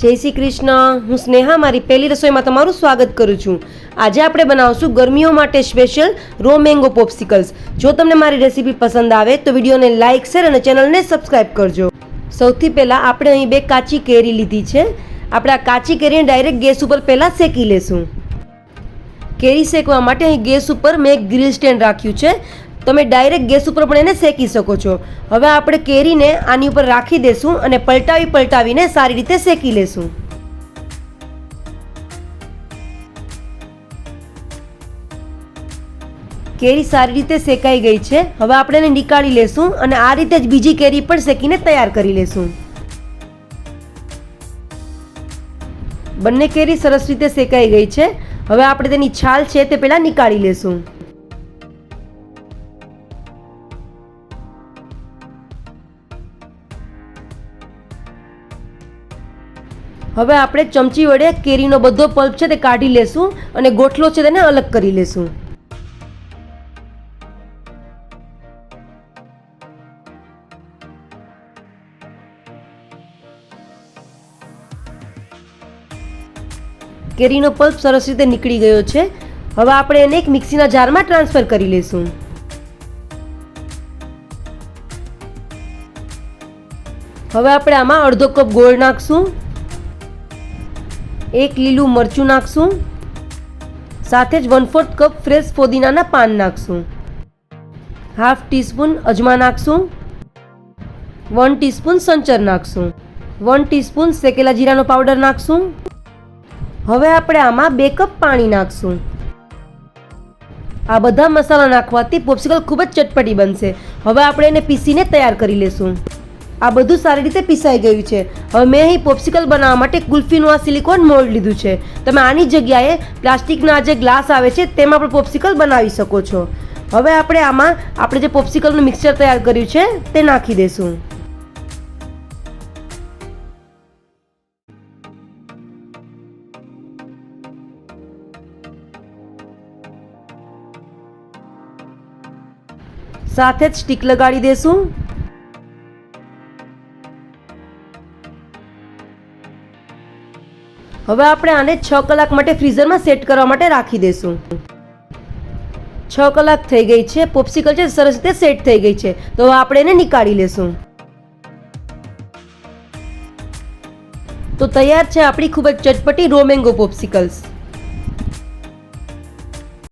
જય શ્રી કૃષ્ણ. હું સ્નેહા, મારી પહેલી રસોઈમાં તમારું સ્વાગત કરું છું. આજે આપણે બનાવશું ગરમીઓ માટે સ્પેશિયલ રો મેંગો પોપ્સિકલ્સ જો તમને મારી રેસીપી પસંદ આવે તો વિડીયોને લાઇક શેર અને ચેનલને સબસ્ક્રાઇબ કરજો. સૌથી પહેલાં આપણે અહીં બે કાચી કેરી લીધી છે. આપણે આ કાચી કેરીને ડાયરેક્ટ ગેસ ઉપર પહેલાં શેકી લેશું. કેરી શેકવા માટે અહીં ગેસ ઉપર મેં એક ગ્રીલ સ્ટેન્ડ રાખ્યું છે. તમે ડાયરેક્ટ ગેસ ઉપર પણ એને શેકી શકો છો. હવે આપણે કેરીને આની ઉપર રાખી દેશું અને પલટાવી પલટાવીને સારી રીતે શેકી લેશું. કેરી સારી રીતે શેકાઈ ગઈ છે. હવે આપણે એને નીકાળી લેશું અને આ રીતે જ બીજી કેરી પણ શેકીને તૈયાર કરી લેશું. બંને કેરી સરસ રીતે શેકાઈ ગઈ છે. હવે આપણે તેની છાલ છે તે પહેલાં નીકાળી લેશું. હવે આપણે ચમચી વડે કેરીનો બધો પલ્પ છે તે કાઢી લેશું અને ગોઠલો છે તેને અલગ કરી લેશું. કેરીનો પલ્પ સરસ રીતે નીકળી ગયો છે. હવે આપણે એને એક મિક્સીના જારમાં ટ્રાન્સફર કરી લઈશું હવે આપણે આમાં અડધો કપ ગોળ નાખશું. એક લીલું મરચું નાખશું. સાથે જ વન ફોર્થ કપ ફ્રેશ ફોદીનાના પાન નાખશું. હાફ ટીસ્પૂન અજમા નાખશું. વન ટીસ્પૂન સંચર નાખશું. વન ટીસ્પૂન શેકેલા જીરાનો પાવડર નાખશું. હવે આપણે આમાં બે કપ પાણી નાખશું. આ બધા મસાલા નાખવાથી પોપ્સિકલ ખૂબ જ ચટપટી બનશે. હવે આપણે એને પીસીને તૈયાર કરી લેશું. આ બધું સારી રીતે પીસાઈ ગયું છે. હવે મેં અહીં પોપ્સિકલ બનાવવા માટે કુલ્ફીનું આ સિલિકોન મોલ્ડ લીધું છે. તમે આની જગ્યાએ પ્લાસ્ટિકના જે ગ્લાસ આવે છે, તેમાં પણ પોપ્સિકલ બનાવી શકો છો. હવે આપણે આમાં, આપણે જે પોપ્સિકલનું મિક્સચર તૈયાર કર્યું છે, તે નાખી દઈશું સાથે જ સ્ટીક લગાડી દેશું. હવે આપણે આને છ કલાક માટે ફ્રીઝરમાં સેટ કરવા માટે રાખી દઈશું છ કલાક થઈ ગઈ છે, પોપ્સિકલ છે, સરસ રીતે સેટ થઈ ગઈ છે. તો હવે આપણે એને નીકાળી લેશું. તો તૈયાર છે આપણી ખૂબ જ ચટપટી રોમેંગો પોપ્સિકલ્સ.